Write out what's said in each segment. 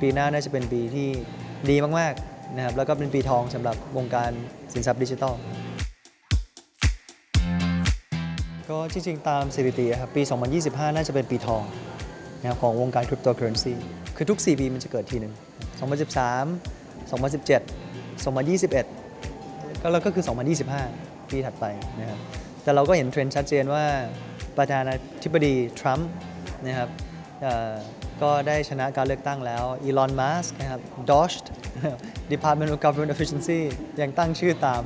ปีหน้าน่าจะเป็นปีที่ดีมากๆนะครับแล้วก็เป็นปีทองสำหรับวงการสินทรัพย์ดิจิทัลก็จริงๆ ตามสถิติอะครับปี 2025 น่าจะเป็นปีทองนะครับของวงการคริปโตเคอเรนซีคือทุก 4 ปีมันจะเกิดทีหนึ่ง2013 2017 2021 ก็แล้วก็คือ 2025 ปีถัดไปนะครับแต่เราก็เห็นเทรนด์ชัดเจนว่าประธานาธิบดีทรัมป์นะครับ ก็ได้ชนะการเลือกตั้งแล้วอีลอนมัสนะครับ Doge Department of Government Efficiency ยังตั้งชื่อตาม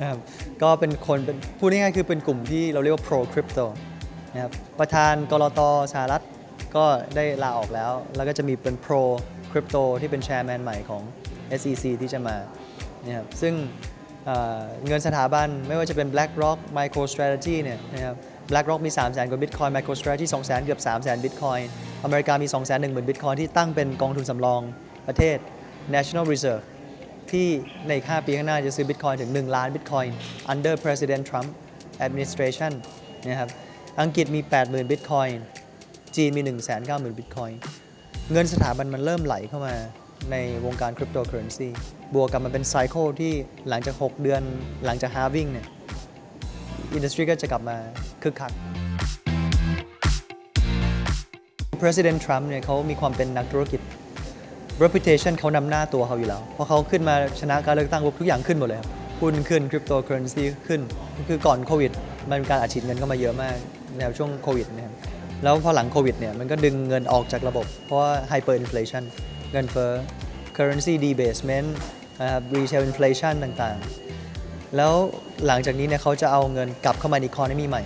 นะครับก็เป็นคนเป็นพูดง่ายๆคือเป็นกลุ่มที่เราเรียกว่า pro crypto นะครับประธานกรตสหรัฐก็ได้ลาออกแล้ว แล้วก็จะมีเป็น pro crypto ที่เป็นแชร์แมนใหม่ของ SEC ที่จะมานะครับซึ่งเเงินสถาบันไม่ว่าจะเป็น BlackRock MicroStrategy เนี่ยนะครับ BlackRock มี 3 0 0 0 0 0 กว่า Bitcoin MicroStrategy 2 0 0 0 0 เกือบ 3 0 0 0 0 Bitcoin อเมริกามี 2 1 0 0 0 0 Bitcoin ที่ตั้งเป็นกองทุนสำรองประเทศ National Reserve ที่ในอีก5ปีข้างหน้าจะซื้อ Bitcoin ถึง 1 ล้าน Bitcoin under President Trump administration นะครับอังกฤษมี 80,000 Bitcoin จีนมี 190,000 Bitcoin เงินสถาบันมันเริ่มไหลเข้ามาในวงการคริปโตเคอเรนซีบวกกับมันเป็นไซเคิลที่หลังจาก 6 เดือนหลังจากฮาวิ่งเนี่ยอินดัสทรีก็จะกลับมา คึกคัก President Trump เนี่ยเขามีความเป็นนักธุรกิจ reputation เขานำหน้าตัวเขาอยู่แล้ว พอเขาขึ้นมาชนะการเลือกตั้งทุกอย่างขึ้นหมดเลยครับหุ้นขึ้นคริปโตเคอเรนซีขึ้น คือก่อนโควิด มันมีการอัดฉีดเงินเข้ามาเยอะมากแนวช่วงโควิดนะครับแล้วพอหลังโควิดเนี่ยมันก็ดึงเงินออกจากระบบ เพราะว่า hyper inflation เงินเฟ้อ currency debasement นะครับ retail inflation ต่างๆ แล้วหลังจากนี้เนี่ยเขาจะเอาเงินกลับเข้ามาใน economy ใหม่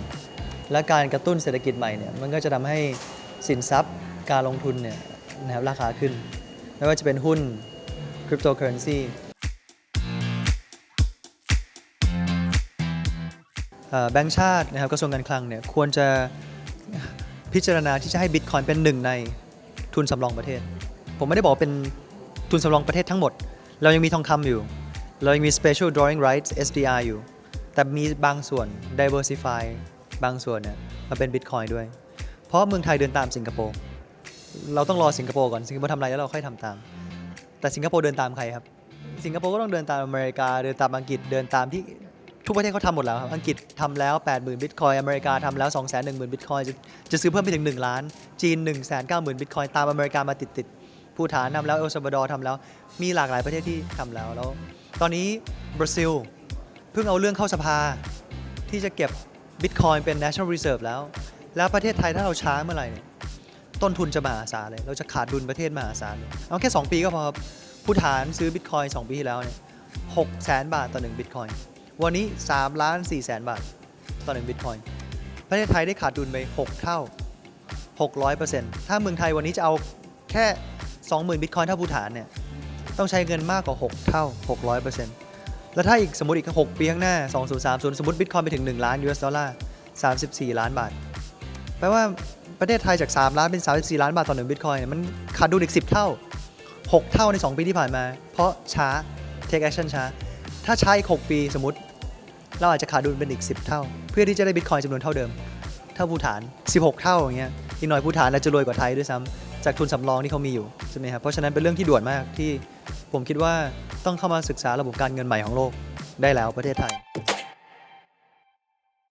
และการกระตุ้นเศรษฐกิจใหม่เนี่ยมันก็จะทำให้สินทรัพย์การลงทุนเนี่ยนะครับราคาขึ้น ไม่ว่าจะเป็นหุ้นคริปโตเคอเรนซีแบงก์ชาตินะครับกระทรวงการคลังเนี่ยควรจะพิจารณาที่จะให้บิตคอยเป็นหนึ่งในทุนสำรองประเทศ ผมไม่ได้บอกเป็นทุนสำรองประเทศทั้งหมด เรายังมีทองคำอยู่ เรายังมี special drawing rights SDR อยู่ แต่มีบางส่วน diversify บางส่วนเนี่ยมาเป็น Bitcoin ด้วย เพราะเมืองไทยเดินตามสิงคโปร์ เราต้องรอสิงคโปร์ก่อน สิงคโปร์ทำอะไรแล้วเราค่อยทำตาม แต่สิงคโปร์เดินตามใครครับ สิงคโปร์ก็ต้องเดินตามอเมริกา เดินตามอังกฤษ เดินตามที่ทุกประเทศเขาทำหมดแล้วครับ อังกฤษทำแล้ว 80,000 บิตคอย อเมริกาทำแล้ว 210,000 บิตคอย จะจะซื้อเพิ่มไปถึง 1 ล้าน จีน 190,000 บิตคอย ตามอเมริกามาติดๆภูฐานทำแล้ว เอลซาวาดอร์ทำแล้ว มีหลากหลายประเทศที่ทำแล้ว แล้ว ตอนนี้บราซิลเพิ่งเอาเรื่องเข้าสภาที่จะเก็บ บิตคอยเป็น national reserve แล้ว แล้วประเทศไทยถ้าเราช้าเมื่อไหร่เนี่ยต้นทุนจะมหาศาลเลย เราจะขาดดุลประเทศมหาศาลเลยเอาแค่ 2 ปีก็พอผู้ฐานซื้อบิตคอย2ปีที่แล้วเนี่ยหกแสนบาทต่อ1บิตคอยวันนี้3ล้าน4แสนบาทต่อ1บิตคอยประเทศไทยได้ขาดดุลไป 6 เท่า 600%ถ้าเมืองไทยวันนี้จะเอาแค่ 20,000บิตคอยเท่าผู้ฐานเนี่ยต้องใช้เงินมากกว่า 6 เท่า 600% แล้วถ้าอีกสมมติอีก6ปีข้างหน้า 2030 สมมติบิตคอยไปถึง 1 ล้าน US ดอลลาร์ 34 ล้านบาท แปลว่าประเทศไทยจาก 3 ล้านเป็น 34 ล้านบาทต่อ1บิตคอยมันขาดดุลอีก 10 เท่า 6 เท่าใน 2 ปีที่ผ่านมา เพราะช้า take action ช้า ถ้าช้าอีก 6 ปีสมมติ เราอาจจะขาดดุลเป็นอีก 10 เท่า เพื่อที่จะได้บิตคอยจำนวนเท่าเดิม เท่าภูฐาน 16 เท่าอย่างเงี้ย อีกหน่อยภูฐานอาจจะรวยกว่าไทยด้วยซ้ำจากทุนสำรองที่เขามีอยู่ใช่ไหมครับ เพราะฉะนั้นเป็นเรื่องที่ด่วนมากที่ ผมคิดว่าต้องเข้ามาศึกษาระบบการเงินใหม่ของโลกได้แล้วประเทศไทย